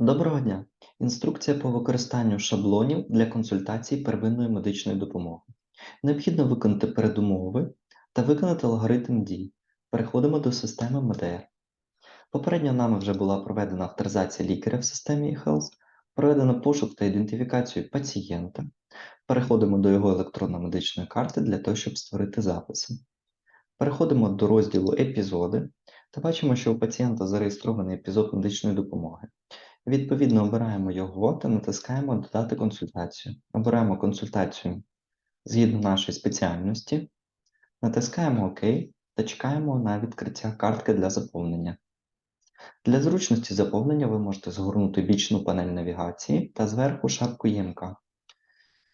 Доброго дня! Інструкція по використанню шаблонів для консультацій первинної медичної допомоги. Необхідно виконати передумови та виконати алгоритм дій. Переходимо до системи МДР. Попередньо нами вже була проведена авторизація лікаря в системі eHealth, проведено пошук та ідентифікацію пацієнта. Переходимо до його електронно-медичної карти для того, щоб створити записи. Переходимо до розділу Епізоди та бачимо, що у пацієнта зареєстрований епізод медичної допомоги. Відповідно, обираємо його та натискаємо Додати консультацію. Обираємо консультацію згідно нашої спеціальності, натискаємо ОК та чекаємо на відкриття картки для заповнення. Для зручності заповнення ви можете згорнути бічну панель навігації та зверху шапку ЄМК.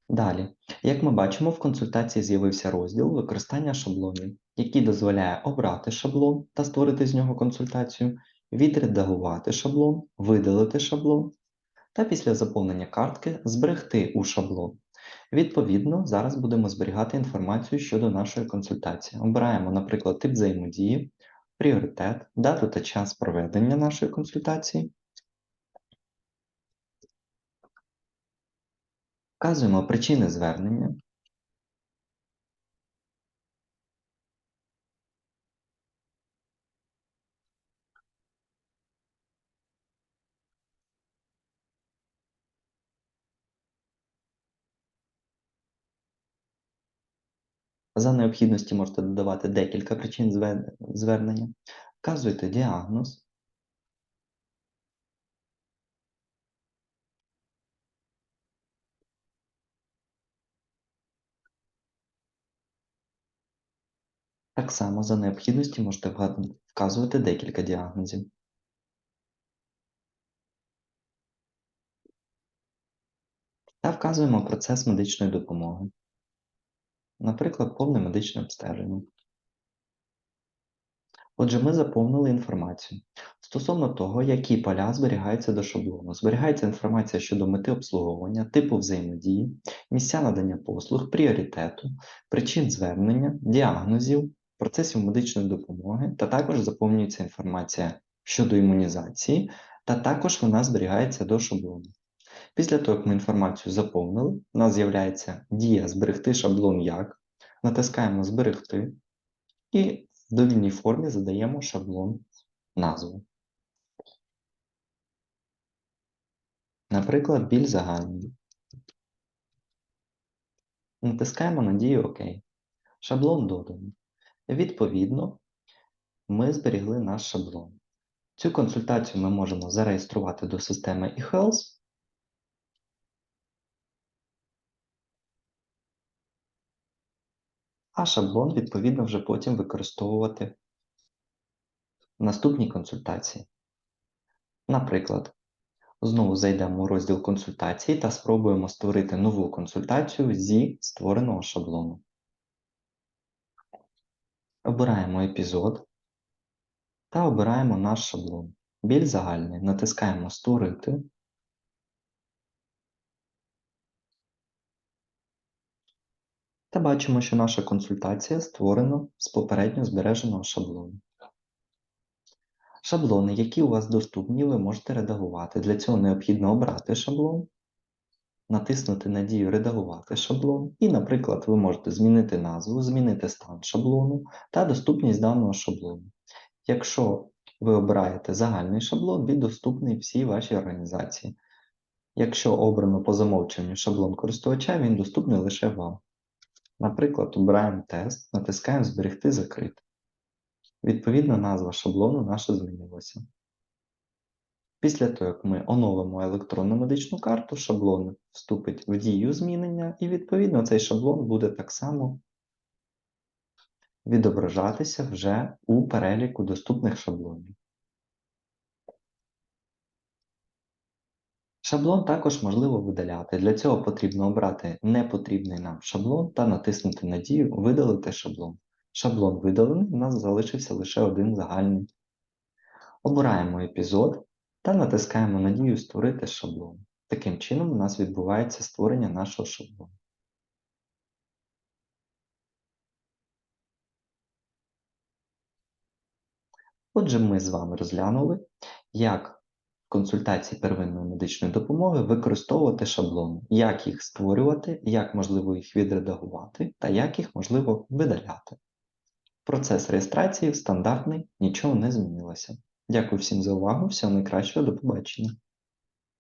Далі, як ми бачимо, в консультації з'явився розділ використання шаблонів, який дозволяє обрати шаблон та створити з нього консультацію, відредагувати шаблон, видалити шаблон та після заповнення картки зберегти у шаблон. Відповідно, зараз будемо зберігати інформацію щодо нашої консультації. Обираємо, наприклад, тип взаємодії, пріоритет, дату та час проведення нашої консультації. Вказуємо причини звернення. За необхідності можете додавати декілька причин звернення. Вказуєте діагноз. Так само за необхідності можете вказувати декілька діагнозів. Та вказуємо процес медичної допомоги. Наприклад, повне медичне обстеження. Отже, ми заповнили інформацію. Стосовно того, які поля зберігаються до шаблону. Зберігається інформація щодо мети обслуговування, типу взаємодії, місця надання послуг, пріоритету, причин звернення, діагнозів, процесів медичної допомоги, та також заповнюється інформація щодо імунізації, та також вона зберігається до шаблону. Після того, як ми інформацію заповнили, у нас з'являється дія зберегти шаблон як. Натискаємо Зберегти і в довільній формі задаємо шаблон назву. Наприклад, біль загальний. Натискаємо на дію ОК. Шаблон додано. Відповідно, ми зберігли наш шаблон. Цю консультацію ми можемо зареєструвати до системи eHealth. А шаблон, відповідно, вже потім використовувати в наступній консультації. Наприклад, знову зайдемо у розділ консультації та спробуємо створити нову консультацію зі створеного шаблону. Обираємо епізод та обираємо наш шаблон. Біль загальний. Натискаємо Створити. Та бачимо, що наша консультація створена з попередньо збереженого шаблону. Шаблони, які у вас доступні, ви можете редагувати. Для цього необхідно обрати шаблон, натиснути на дію Редагувати шаблон, і, наприклад, ви можете змінити назву, змінити стан шаблону та доступність даного шаблону. Якщо ви обираєте загальний шаблон, він доступний всій вашій організації. Якщо обрано по замовчуванню шаблон користувача, він доступний лише вам. Наприклад, обираємо тест, натискаємо Зберегти закрити. Відповідно, назва шаблону наша змінилася. Після того, як ми оновимо електронну медичну карту, шаблон вступить в дію змінення, і, відповідно, цей шаблон буде так само відображатися вже у переліку доступних шаблонів. Шаблон також можливо видаляти. Для цього потрібно обрати непотрібний нам шаблон та натиснути на дію Видалити шаблон. Шаблон видалений, у нас залишився лише один загальний. Обираємо епізод та натискаємо на дію Створити шаблон. Таким чином у нас відбувається створення нашого шаблону. Отже, ми з вами розглянули, як консультацій первинної медичної допомоги використовувати шаблони, як їх створювати, як можливо їх відредагувати та як їх можливо видаляти. Процес реєстрації стандартний, нічого не змінилося. Дякую всім за увагу, всього найкращого, до побачення.